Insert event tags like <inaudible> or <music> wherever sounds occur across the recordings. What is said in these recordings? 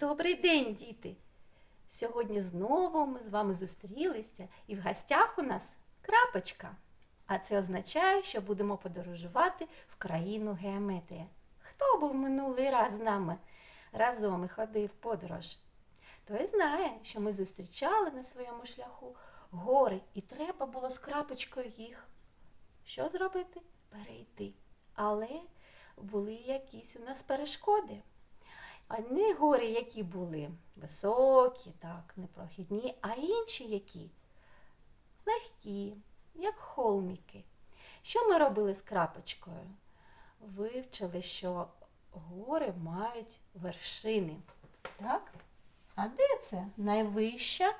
Добрий день, діти! Сьогодні знову ми з вами зустрілися і в гостях у нас крапочка. А це означає, що будемо подорожувати в країну геометрія. Хто був минулий раз з нами разом і ходив подорож? Той знає, що ми зустрічали на своєму шляху гори, і треба було з крапочкою їх. Що зробити? Перейти. Але були якісь у нас перешкоди. Одні гори, які були високі, так, непрохідні, а інші які легкі, як холміки. Що ми робили з крапочкою? Вивчили, що гори мають вершини. Так? А де це? Найвища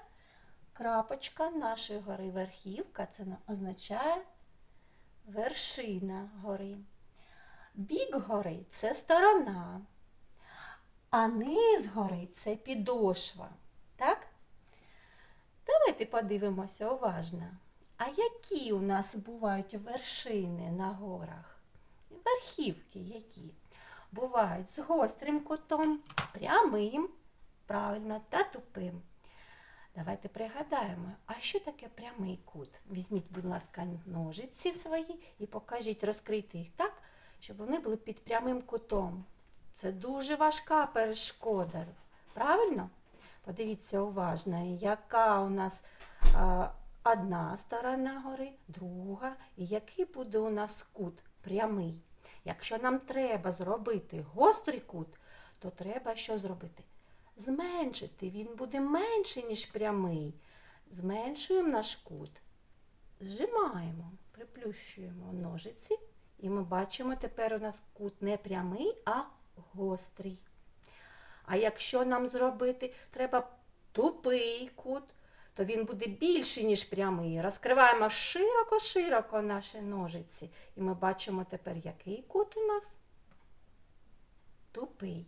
крапочка нашої гори верхівка. Це означає вершина гори. Бік гори це сторона. А низ гори це підошва. Так? Давайте подивимося уважно. А які у нас бувають вершини на горах? Верхівки які? Бувають з гострим кутом, прямим, правильно, та тупим. Давайте пригадаємо, а що таке прямий кут? Візьміть, будь ласка, ножиці свої і покажіть, розкрийте їх так, щоб вони були під прямим кутом. Це дуже важка перешкода. Правильно? Подивіться уважно, яка у нас а, одна сторона гори, друга, і який буде у нас кут прямий. Якщо нам треба зробити гострий кут, то треба що зробити? Зменшити. Він буде менший, ніж прямий. Зменшуємо наш кут. Зжимаємо, приплющуємо ножиці, і ми бачимо, тепер у нас кут не прямий, а гострий. А якщо нам зробити треба тупий кут, то він буде більший, ніж прямий. Розкриваємо широко-широко наші ножиці. І ми бачимо тепер, який кут у нас тупий.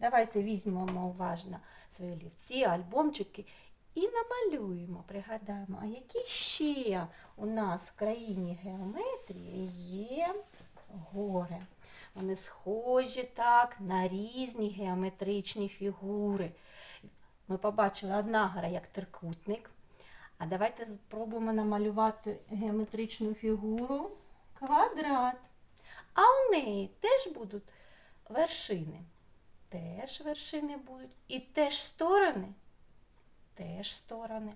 Давайте візьмемо уважно свої олівці, альбомчики і намалюємо, пригадаємо, а які ще у нас в країні геометрії є гори. Вони схожі так на різні геометричні фігури. Ми побачили одна гора як трикутник. А давайте спробуємо намалювати геометричну фігуру квадрат. А у неї теж будуть вершини. Теж вершини будуть. І теж сторони. Теж сторони.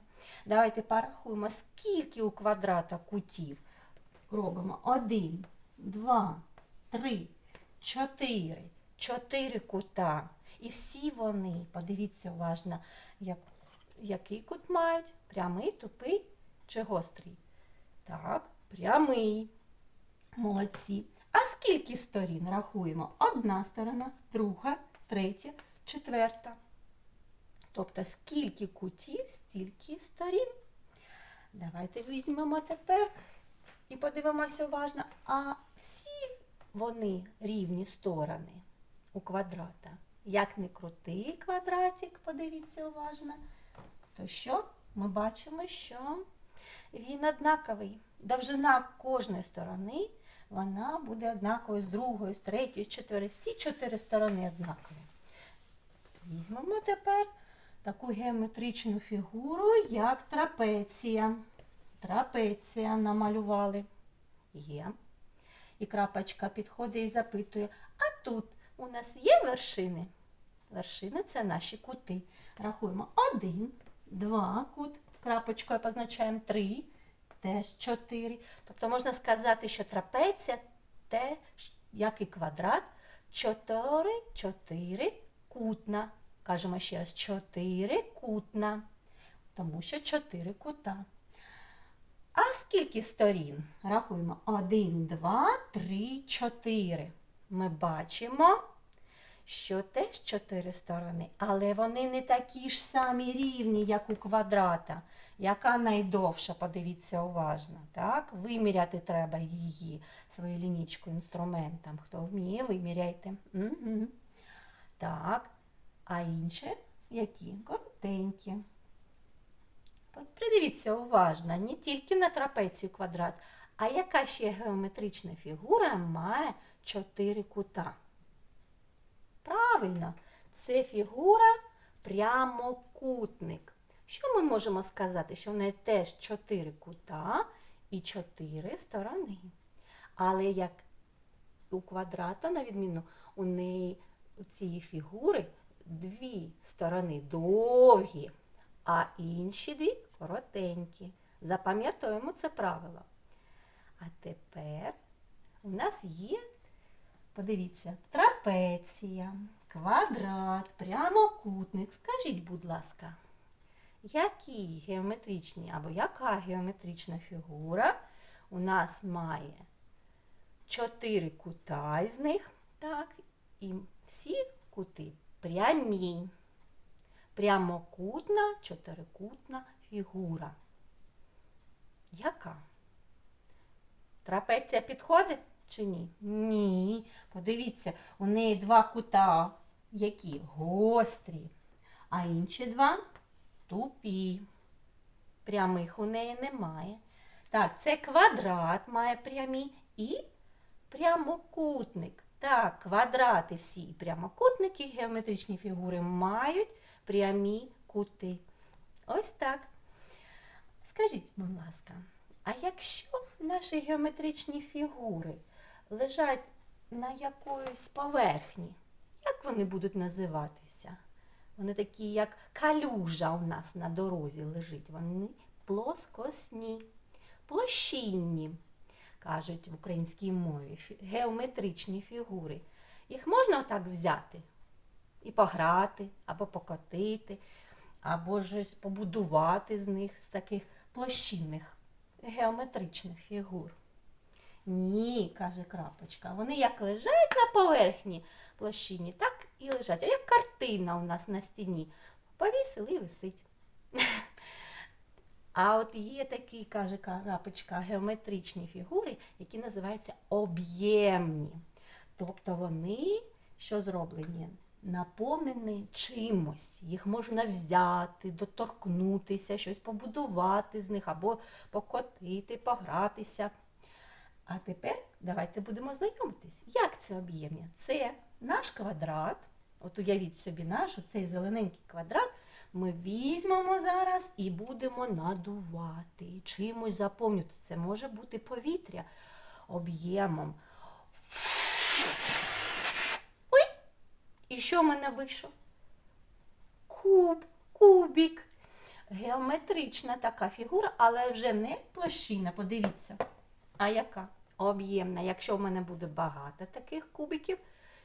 Давайте порахуємо, скільки у квадрата кутів. Робимо один, два, три, чотири. Чотири кута. І всі вони, подивіться уважно, як, який кут мають? Прямий, тупий чи гострий? Так, прямий. Молодці. А скільки сторін рахуємо? Одна сторона, друга, третя, четверта. Тобто, скільки кутів, стільки сторін. Давайте візьмемо тепер і подивимося уважно. А всі вони рівні сторони у квадрата. Як не крутий квадратик, подивіться уважно, то що ми бачимо, що він однаковий. Довжина кожної сторони вона буде однаковою з другої, з третьої, з четвертої. Всі чотири сторони однакові. Візьмемо тепер таку геометричну фігуру, як трапеція. Трапеція намалювали. Є. І крапочка підходить і запитує, а тут у нас є вершини? Вершини це наші кути. Рахуємо один, два кут, крапочкою позначаємо три, теж чотири. Тобто можна сказати, що трапеція теж, як і квадрат, чотири, чотири кутна. Кажемо ще раз, чотири кутна, тому що чотири кута. А скільки сторін? Рахуємо. Один, два, три, чотири. Ми бачимо, що теж чотири сторони, але вони не такі ж самі рівні, як у квадрата. Яка найдовша, подивіться уважно. Так? Виміряти треба її своєю лінічкою інструментом. Хто вміє, виміряйте. Угу. Так. А інші які? Коротенькі. От Придивіться уважно, не тільки на трапецію квадрат, а яка ще геометрична фігура має чотири кута? Правильно, Це фігура прямокутник. Що ми можемо сказати? Що в неї теж чотири кута і чотири сторони. Але як у квадрата, на відміну, у неї у цієї фігури дві сторони довгі, а інші дві коротенькі. Запам'ятаємо це правило. А тепер у нас є, подивіться, трапеція, квадрат, прямокутник. Скажіть, будь ласка, які геометричні або яка геометрична фігура у нас має чотири кута із них, так, і всі кути прямі. Прямокутна, чотирикутна фігура. Яка? Трапеція підходить чи ні? Ні. Подивіться, у неї два кута, які гострі, а інші два тупі. Прямих у неї немає. Так, це квадрат має прямі і прямокутник. Так, квадрати всі і прямокутники, геометричні фігури мають прямі кути. Ось так. Скажіть, будь ласка, а якщо наші геометричні фігури лежать на якоїсь поверхні, як вони будуть називатися? Вони такі, як калюжа у нас на дорозі лежить. Вони плоскосні, площинні, кажуть в українській мові, геометричні фігури. Їх можна отак взяти і пограти, або покотити, або щось побудувати з них, з таких площинних геометричних фігур. Ні, каже крапочка. Вони як лежать на поверхні площині, так і лежать. А як картина у нас на стіні. Повісили і висить. А от є такі, каже крапочка, геометричні фігури, які називаються об'ємні. Тобто вони що зроблені? Наповнені чимось. Їх можна взяти, доторкнутися, щось побудувати з них, або покотити, погратися. А тепер давайте будемо знайомитись. Як це об'ємня? Це наш квадрат. От уявіть собі наш, цей зелененький квадрат. Ми візьмемо зараз і будемо надувати, чимось заповнювати. Це може бути повітря об'ємом. Ой! І що в мене вийшло? Куб, кубік. Геометрична така фігура, але вже не площина, подивіться. А яка? Об'ємна. Якщо в мене буде багато таких кубиків,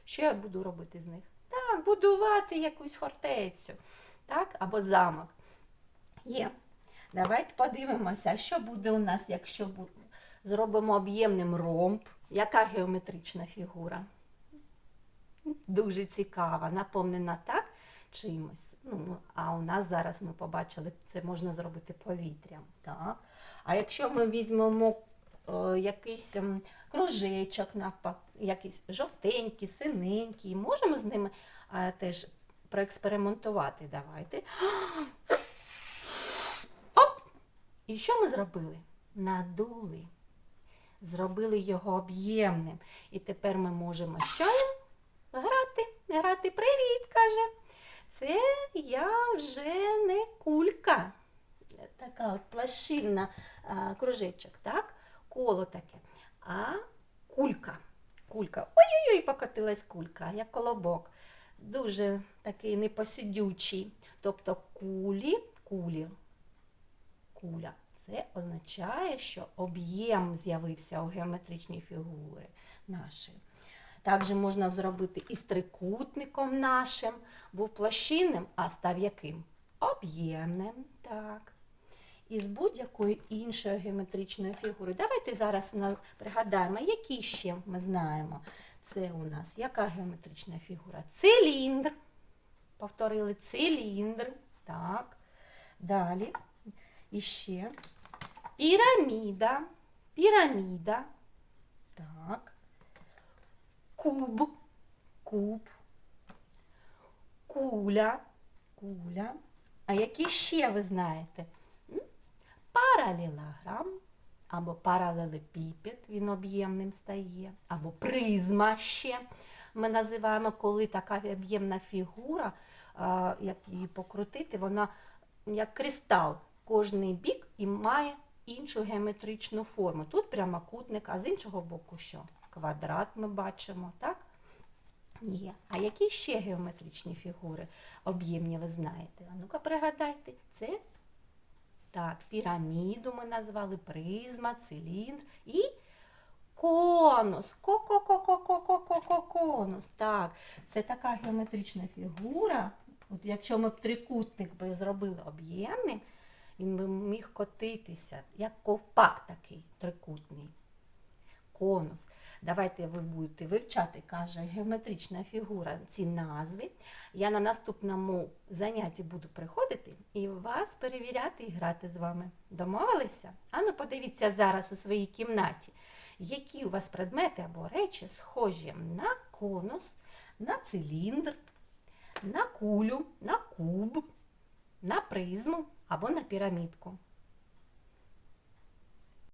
що я буду робити з них? Так, будувати якусь фортецю, так, або замок. Є. Давайте подивимося, що буде у нас, якщо зробимо об'ємним ромб. Яка геометрична фігура? Дуже цікава, наповнена так чимось. Ну, а у нас зараз ми побачили, це можна зробити повітрям. Так? А якщо ми візьмемо е, якийсь ем, кружечок, навпак, якийсь жовтенький, синенький, можемо з ними е, теж проекспериментувати. Давайте. <gasps> Оп! І що ми зробили? Надули. Зробили його об'ємним. І тепер ми можемо що? Грати. Грати привіт, каже. Це я вже не кулька. Така от плашинна кружечок, так? Коло таке. А кулька. Кулька. Ой-ой-ой, покотилась кулька, як колобок. Дуже такий непосидючий. Тобто кулі, кулі, куля. Це означає, що об'єм з'явився у геометричній фігури нашої. Також можна зробити і з трикутником нашим. Був площинним, а став яким? Об'ємним. Так. І з будь-якої іншої геометричної фігури. Давайте зараз пригадаємо, які ще ми знаємо. Це у нас яка геометрична фігура? Циліндр. Повторили циліндр. Так. Далі. І ще піраміда. Піраміда. Так. Куб. Куб. Куля. Куля. А які ще ви знаєте? Паралелограм. або паралелепіпед, він об'ємним стає, або призма ще. Ми називаємо, коли така об'ємна фігура, як її покрутити, вона як кристал, кожний бік і має іншу геометричну форму. Тут прямокутник, а з іншого боку що? Квадрат ми бачимо, так? Є. А які ще геометричні фігури об'ємні ви знаєте? А ну-ка пригадайте, це так, піраміду ми назвали, призма, циліндр і конус. Ко-ко-ко-ко-ко-ко-ко-конус. Так, це така геометрична фігура. От якщо ми б трикутник би зробили об'ємним, він би міг котитися, як ковпак такий трикутний. Конус. Давайте ви будете вивчати, каже геометрична фігура, ці назви. Я на наступному занятті буду приходити і вас перевіряти і грати з вами. Домовилися? Ану, подивіться зараз у своїй кімнаті, які у вас предмети або речі схожі на конус, на циліндр, на кулю, на куб, на призму або на пірамідку.